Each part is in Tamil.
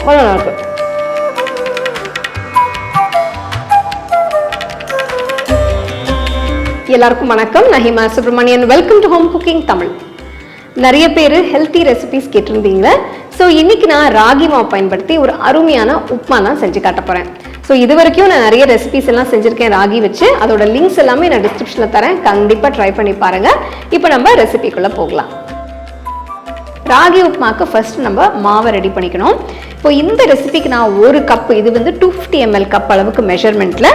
ரொம்ப நல்லா எல்லாருக்கும் வணக்கம். Nahima Hima Subramanian. Welcome to home cooking Tamil நிறைய பேர் ஹெல்த்தி ரெசிபிஸ் கேட்டிருந்தீங்க. ஸோ இன்னைக்கு நான் ராகி மாவு பயன்படுத்தி ஒரு அருமையான உப்மா தான் செஞ்சு காட்ட போகிறேன் ஸோ இது வரைக்கும் நான் நிறைய ரெசிபிஸ் எல்லாம் செஞ்சுருக்கேன் ராகி வச்சு. அதோட லிங்க்ஸ் எல்லாமே நான் டிஸ்கிரிப்ஷனில் தரேன். கண்டிப்பாக ட்ரை பண்ணி பாருங்கள் இப்போ நம்ம ரெசிபிக்குள்ளே போகலாம். ராகி உப்புமாக்கு ஃபர்ஸ்ட் நம்ம மாவை ரெடி பண்ணிக்கணும். இப்போ இந்த ரெசிபிக்கு நான் ஒரு கப் இது வந்து டூ ஃபிஃப்டி எம்எல் கப் அளவுக்கு மெஷர்மெண்ட்டில்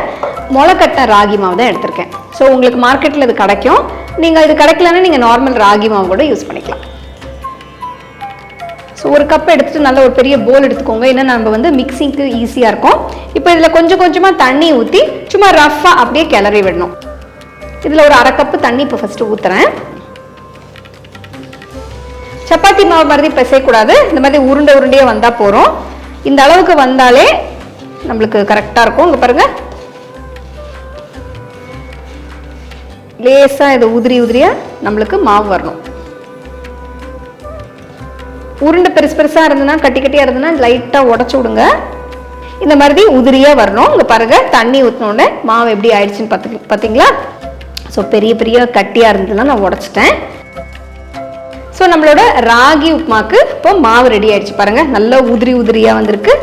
முளைக்கட்ட ராகி மாவு தான் எடுத்திருக்கேன். ஸோ உங்களுக்கு மார்க்கெட்டில் இது கிடைக்கும். நீங்கள் இது கிடைக்கலன்னா நீங்கள் நார்மல் ராகி மாவு கூட யூஸ் பண்ணிக்கலாம். ஸோ ஒரு கப் எடுத்துட்டு நல்ல ஒரு பெரிய போல் எடுத்துக்கோங்க. ஏன்னா நம்ம வந்து மிக்சிங்க்கு ஈஸியாக இருக்கும். இப்போ இதில் கொஞ்சம் கொஞ்சமாக தண்ணி ஊற்றி சும்மா ரஃப்பாக அப்படியே கிளறி விடணும். இதில் ஒரு அரை கப்பு தண்ணி இப்போ ஃபஸ்ட்டு ஊற்றுறேன் சப்பாத்தி மாவு மாதிரி பிசையக்கூடாது. இந்த மாதிரி உருண்டை உருண்டையாக வந்தால் போகிறோம் இந்த அளவுக்கு வந்தாலே நம்மளுக்கு கரெக்டாக இருக்கும். இங்கே பாருங்கள் லேசாக இது உதிரி உதிரியாக நம்மளுக்கு மாவு வரணும். உருண்டை பெருசு பெருசாக இருந்ததுன்னா கட்டி கட்டியாக இருந்ததுன்னா லைட்டாக உடச்சி விடுங்க. இந்த மாதிரி உதிரியாக வரணும். இங்கே பாருங்கள் தண்ணி ஊற்றினோடனே மாவு எப்படி ஆயிடுச்சுன்னு பார்த்து பார்த்தீங்களா? ஸோ பெரிய பெரிய கட்டியாக இருந்ததுன்னா நான் உடச்சிட்டேன். ஸோ நம்மளோட ராகி உப்புமாக்கு இப்போ மாவு ரெடி ஆயிடுச்சு பாருங்க. நல்லா உதிரி உதிரியாக வந்திருக்கு.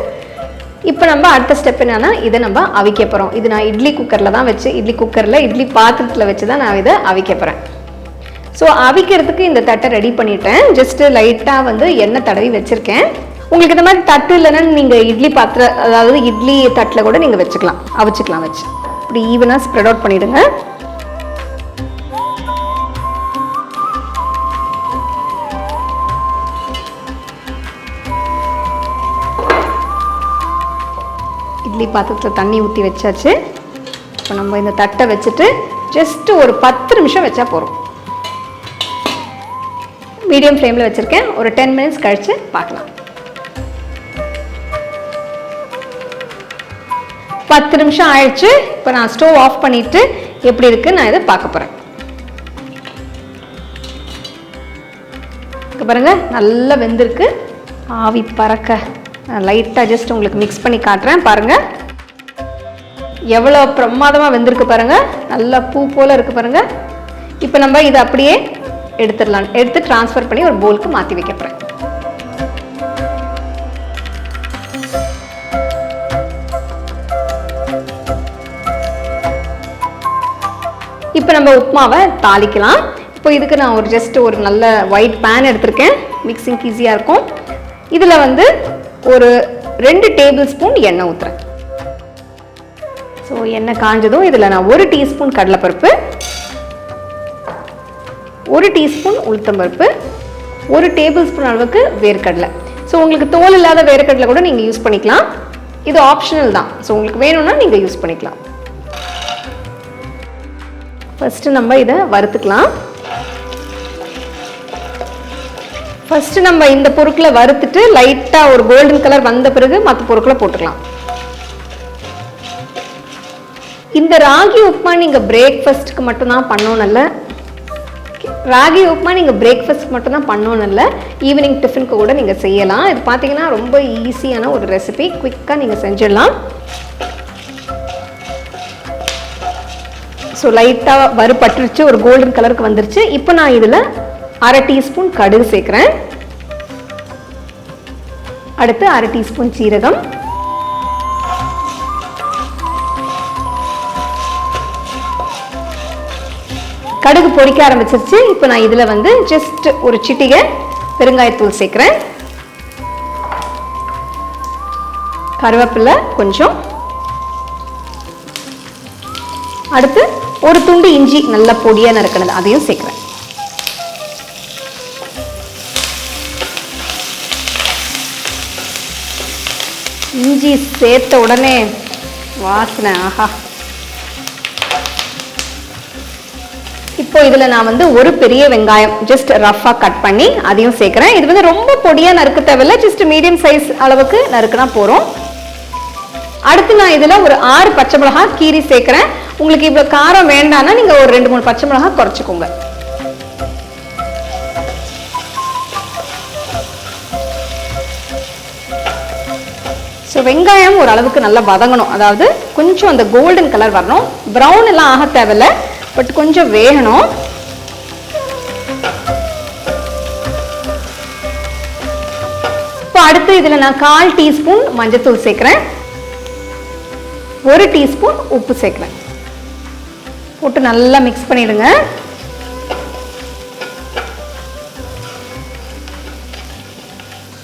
இப்போ நம்ம அடுத்த ஸ்டெப் என்னன்னா இதை நம்ம அவிக்க போகிறோம் இது நான் இட்லி குக்கரில் தான் வச்சு இட்லி குக்கரில் இட்லி பாத்திரத்தில் வச்சு தான் நான் இதை அவிக்க போகிறேன் ஸோ அவிக்கிறதுக்கு இந்த தட்டை ரெடி பண்ணிட்டேன். ஜஸ்ட்டு லைட்டாக வந்து எண்ணெய் தடவி வச்சுருக்கேன். உங்களுக்கு இந்த மாதிரி தட்டு இல்லைன்னா நீங்கள் இட்லி பாத்திரம் அதாவது இட்லி தட்டில் கூட நீங்கள் வச்சுக்கலாம். அவிச்சுக்கலாம் வச்சு. இப்படி ஈவனாக ஸ்ப்ரெட் அவுட் பண்ணிவிடுங்க இட்லி பாத்திரத்தில் தண்ணி ஊற்றி வச்சாச்சு. இப்போ நம்ம இந்த தட்டை வச்சுட்டு ஜஸ்ட்டு ஒரு பத்து நிமிஷம் வச்சா போகிறோம் மீடியம் ஃப்ளேமில் வச்சுருக்கேன். ஒரு டென் மினிட்ஸ் கழித்து பார்க்கலாம். பத்து நிமிஷம் ஆயிடுச்சு. இப்போ நான் ஸ்டோவ் ஆஃப் பண்ணிவிட்டு எப்படி இருக்குன்னு நான் இதை பார்க்க போகிறேன் இங்க பாருங்க நல்லா வெந்திருக்கு. ஆவி பறக்க. லைட்டாக ஜஸ்ட் உங்களுக்கு மிக்ஸ் பண்ணி காட்டுறேன் பாருங்க. எவ்வளோ பிரமாதமாக வெந்திருக்கு பாருங்க. நல்லா பூ போல இருக்கு பாருங்க. இப்போ நம்ம இதை அப்படியே எடுத்துடலாம். எடுத்து ட்ரான்ஸ்ஃபர் பண்ணி ஒரு போலுக்கு மாற்றி வைக்க போகிறேன் இப்போ நம்ம உப்புமாவை தாளிக்கலாம். இப்போ இதுக்கு நான் ஒரு ஜஸ்ட் ஒரு நல்ல ஒயிட் பேன் எடுத்திருக்கேன். மிக்சிங்க்கு ஈஸியாக இருக்கும். இதில் வந்து ஒரு ரெண்டு டேபிள் ஸ்பூன் எண்ணெய் ஊற்றுறேன் ஸோ எண்ணெய் காஞ்சதும் இதில் நான் ஒரு டீஸ்பூன் கடலைப்பருப்பு ஒரு டீஸ்பூன் உளுத்தம்பருப்பு ஒரு டேபிள் ஸ்பூன் அளவுக்கு வேர்க்கடலை. ஸோ உங்களுக்கு தோல் இல்லாத வேர்க்கடலை கூட நீங்கள் யூஸ் பண்ணிக்கலாம். இது ஆப்ஷனல் தான். ஸோ உங்களுக்கு வேணும்னா நீங்கள் யூஸ் பண்ணிக்கலாம். ஃபஸ்ட்டு நம்ம இதை வறுத்துக்கலாம். ஃபஸ்ட்டு நம்ம இந்த பொருட்களை வறுத்துட்டு லைட்டாக ஒரு கோல்டன் கலர் வந்த பிறகு மற்ற பொருட்களை போட்டுக்கலாம். இந்த ராகி உப்புமா நீங்கள் பிரேக்ஃபாஸ்ட்டுக்கு மட்டும்தான் பண்ணணும் இல்லை. ராகி உப்புமா நீங்கள் பிரேக்ஃபாஸ்ட் மட்டும்தான் பண்ணணும் இல்லை. ஈவினிங் டிஃபனுக்கு கூட நீங்கள் செய்யலாம். இது பார்த்தீங்கன்னா ரொம்ப ஈஸியான ஒரு ரெசிபி குயிக்காக நீங்கள் செஞ்சிடலாம். ஸோ லைட்டாக வறுபட்டுருச்சு ஒரு கோல்டன் கலருக்கு வந்துருச்சு. இப்போ நான் இதில் அரை டீஸ்பூன் கடுகு சேர்க்குறேன். அடுத்து அரை டீஸ்பூன் சீரகம். கடுகு பொரிக்க ஆரம்பிச்சிருச்சு. இப்போ நான் இதில் வந்து ஜஸ்ட் ஒரு சிட்டிகை பெருங்காயத்தூள் சேர்க்குறேன். கருவேப்பிலை கொஞ்சம். அடுத்து ஒரு துண்டு இஞ்சி நல்ல பொடியாக நறுக்கினது அதையும் சேர்க்குறேன். இஞ்சி சேர்த்த உடனே வாசனை ஆஹா. இப்போ இதில் நான் வந்து ஒரு பெரிய வெங்காயம் ஜஸ்ட் ரஃப்பாக கட் பண்ணி அதையும் சேர்க்குறேன். இது வந்து ரொம்ப பொடியாக நறுக்க தேவையில்ல ஜஸ்ட் மீடியம் சைஸ் அளவுக்கு நறுக்குனா போகிறோம் அடுத்து நான் இதில் ஒரு ஆறு பச்சை மிளகா கீரி சேர்க்குறேன். உங்களுக்கு இவ்வளோ காரம் வேண்டாம்னா நீங்கள் ஒரு ரெண்டு மூணு பச்சை மிளகா குறைச்சிக்கோங்க. வெங்காயம் ஓரளவுக்கு நல்லா வதங்கணும். அதாவது கொஞ்சம் அந்த கோல்டன் கலர் வரணும். ப்ரௌன் எல்லாம் ஆக தேவையில்ல. பட் கொஞ்சம் வேகணும். இப்போ அடுத்து இதில் நான் கால் டீஸ்பூன் மஞ்சத்தூள் சேர்க்குறேன். ஒரு டீஸ்பூன் உப்பு சேர்க்குறேன். போட்டு நல்லா மிக்ஸ் பண்ணிடுங்க.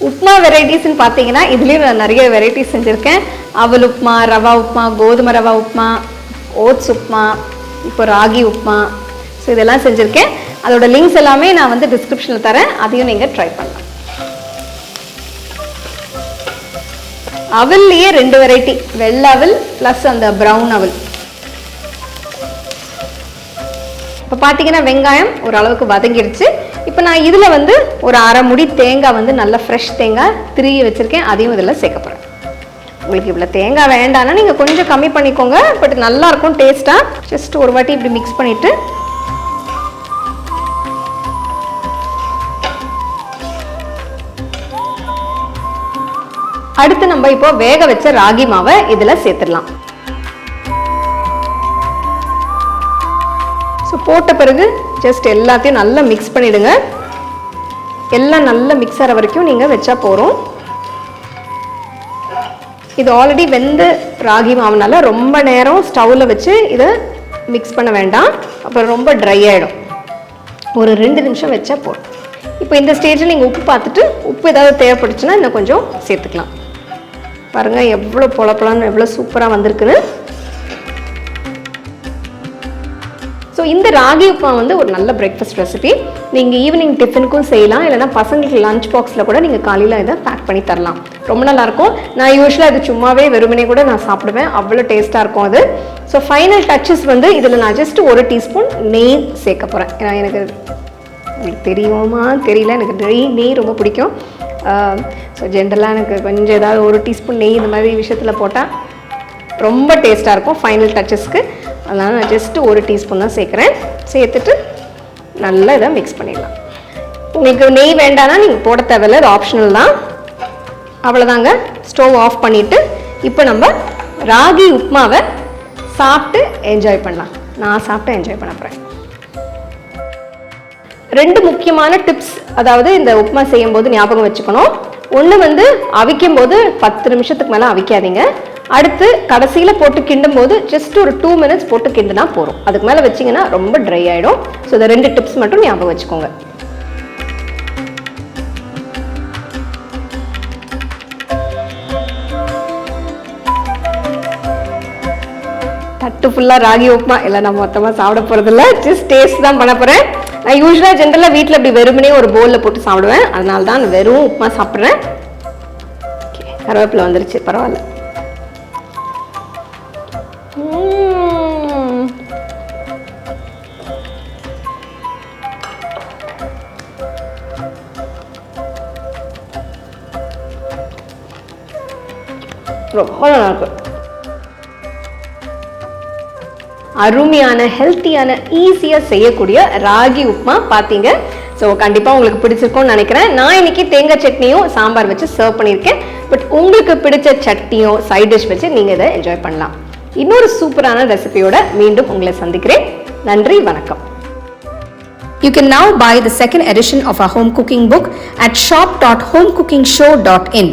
உப்மா வெரைட்டிஸ்னு பார்த்தீங்கன்னா இதுலேயும் நான் நிறைய வெரைட்டிஸ் செஞ்சுருக்கேன். அவல் உப்மா ரவா உப்மா கோதுமை ரவா உப்மா ஓட்ஸ் உப்மா இப்போ ராகி உப்மா. ஸோ இதெல்லாம் செஞ்சுருக்கேன். அதோட லிங்க்ஸ் எல்லாமே நான் வந்து டிஸ்கிரிப்ஷனில் தரேன். அதையும் நீங்கள் ட்ரை பண்ணலாம். அவல்லையே ரெண்டு வெரைட்டி வெள்ளை அவல் ப்ளஸ் அந்த ப்ரௌன் அவல். இப்போ பார்த்தீங்கன்னா வெங்காயம் ஓரளவுக்கு வதங்கிடுச்சு இப்போ நான் இதில் வந்து ஒரு அரை முடி தேங்காய் வந்து நல்ல ஃப்ரெஷ் தேங்காய் திருகி வச்சுருக்கேன். அதையும் இதில் சேர்க்க போகிறேன் உங்களுக்கு இவ்வளோ தேங்காய் வேண்டாம்னா நீங்கள் கொஞ்சம் கம்மி பண்ணிக்கோங்க. பட் நல்லா இருக்கும் டேஸ்ட்டாக ஜஸ்ட் ஒரு வாட்டி இப்படி மிக்ஸ் பண்ணிவிட்டு அடுத்து நம்ம இப்போ வேக வச்ச ராகி மாவை இதில் சேர்த்துடலாம். ஸோ போட்ட பிறகு ஜஸ்ட் எல்லாத்தையும் நல்லா மிக்ஸ் பண்ணிவிடுங்க எல்லாம் நல்லா மிக்ஸ் ஆகிற வரைக்கும் நீங்கள் வச்சா போகிறோம் இது ஆல்ரெடி வெந்த ராகி மாவுனால ரொம்ப நேரம் ஸ்டவ்வில் வச்சு இதை மிக்ஸ் பண்ண வேண்டாம். அப்புறம் ரொம்ப ட்ரை ஆகிடும் ஒரு ரெண்டு நிமிஷம் வச்சா போதும். இப்போ இந்த ஸ்டேஜில் நீங்கள் உப்பு பார்த்துட்டு உப்பு ஏதாவது தேவைப்பட்டுச்சுன்னா இன்னும் கொஞ்சம் சேர்த்துக்கலாம். பாருங்கள் எவ்வளோ பொழப்பலான்னு எவ்வளோ சூப்பராக வந்திருக்குன்னு. ஸோ இந்த ராகி உப்புமா வந்து ஒரு நல்ல பிரேக்ஃபாஸ்ட் ரெசிபி நீங்கள் ஈவினிங் டிஃபனுக்கும் செய்யலாம். இல்லைனா பசங்களுக்கு லஞ்ச் பாக்ஸில் கூட நீங்கள் காலையில் இதை பேக் பண்ணி தரலாம். ரொம்ப நல்லாயிருக்கும். நான் யூஸ்வலாக அது சும்மாவே வெறுமனே கூட நான் சாப்பிடுவேன். அவ்வளோ டேஸ்ட்டாக இருக்கும் அது. ஸோ ஃபைனல் டச்சஸ் வந்து இதில் நான் ஜஸ்ட் ஒரு டீஸ்பூன் நெய் சேர்க்க போகிறேன் ஏன்னா எனக்கு உங்களுக்கு தெரியுமா? தெரியல. எனக்கு நெய் நெய் ரொம்ப பிடிக்கும். ஸோ ஜென்ரலாக எனக்கு கொஞ்சம் ஏதாவது ஒரு டீஸ்பூன் நெய் இந்த மாதிரி விஷயத்தில் போட்டால் ரொம்ப டேஸ்ட்டாக இருக்கும் ஃபைனல் டச்சஸ்க்கு அதனால் நான் ஜஸ்ட்டு ஒரு டீஸ்பூன் தான் சேர்க்குறேன். சேர்த்துட்டு நல்லா இதை மிக்ஸ் பண்ணிடலாம். உங்களுக்கு நெய் வேண்டாம்னா நீங்கள் போட தேவையில்ல ஒரு ஆப்ஷனல் தான். அவ்வளோதாங்க ஸ்டவ் ஆஃப் பண்ணிவிட்டு இப்போ நம்ம ராகி உப்மாவை சாப்பிட்டு என்ஜாய் பண்ணலாம். நான் சாப்பிட்டு என்ஜாய் பண்ண போகிறேன் ரெண்டு முக்கியமான டிப்ஸ் அதாவது இந்த உப்மா செய்யும் போது ஞாபகம் வச்சுக்கணும். ஒன்று வந்து அவிக்கும் போது பத்து நிமிஷத்துக்கு மேலே அவிக்காதீங்க. அடுத்து கடைசியில் போட்டு கிண்டும் போது ஜஸ்ட் ஒரு டூ மினிட்ஸ் போட்டு கிண்டுனா போகிறோம் அதுக்கு மேலே வச்சிங்கன்னா ரொம்ப ட்ரை ஆகிடும் ஸோ இந்த ரெண்டு டிப்ஸ் மட்டும் ஞாபகம் வச்சுக்கோங்க. தட்டு ஃபுல்லாக ராகி உப்புமா. இல்லை நான் மொத்தமாக சாப்பிட போகிறதில்ல ஜஸ்ட் டேஸ்ட் தான் பண்ண போகிறேன் நான் யூஸ்வலாக ஜென்ரலாக வீட்டில் இப்படி வெறுமனே ஒரு பவுலில் போட்டு சாப்பிடுவேன். அதனால தான் வெறும் உப்புமா சாப்பிட்றேன். கருவேப்பிலை வந்துருச்சு. பரவாயில்ல. ரொம்ப நல்லாயிருக்கும் அருமையான ஹெல்த்தியான ஈஸியாக செய்யக்கூடிய ராகி உப்புமா பார்த்தீங்க ஸோ கண்டிப்பாக உங்களுக்கு பிடிச்சிருக்கும்னு நினைக்கிறேன். நான் இன்னைக்கு தேங்காய் சட்னியும் சாம்பார் வச்சு சர்வ் பண்ணியிருக்கேன். பட் உங்களுக்கு பிடிச்ச சட்னியும் சைட் டிஷ் வச்சு நீங்கள் இதை என்ஜாய் பண்ணலாம். இன்னொரு சூப்பரான ரெசிபியோட மீண்டும் உங்களை சந்திக்கிறேன். நன்றி வணக்கம். You can now buy the second edition of our home cooking book at shop.homecookingshow.in.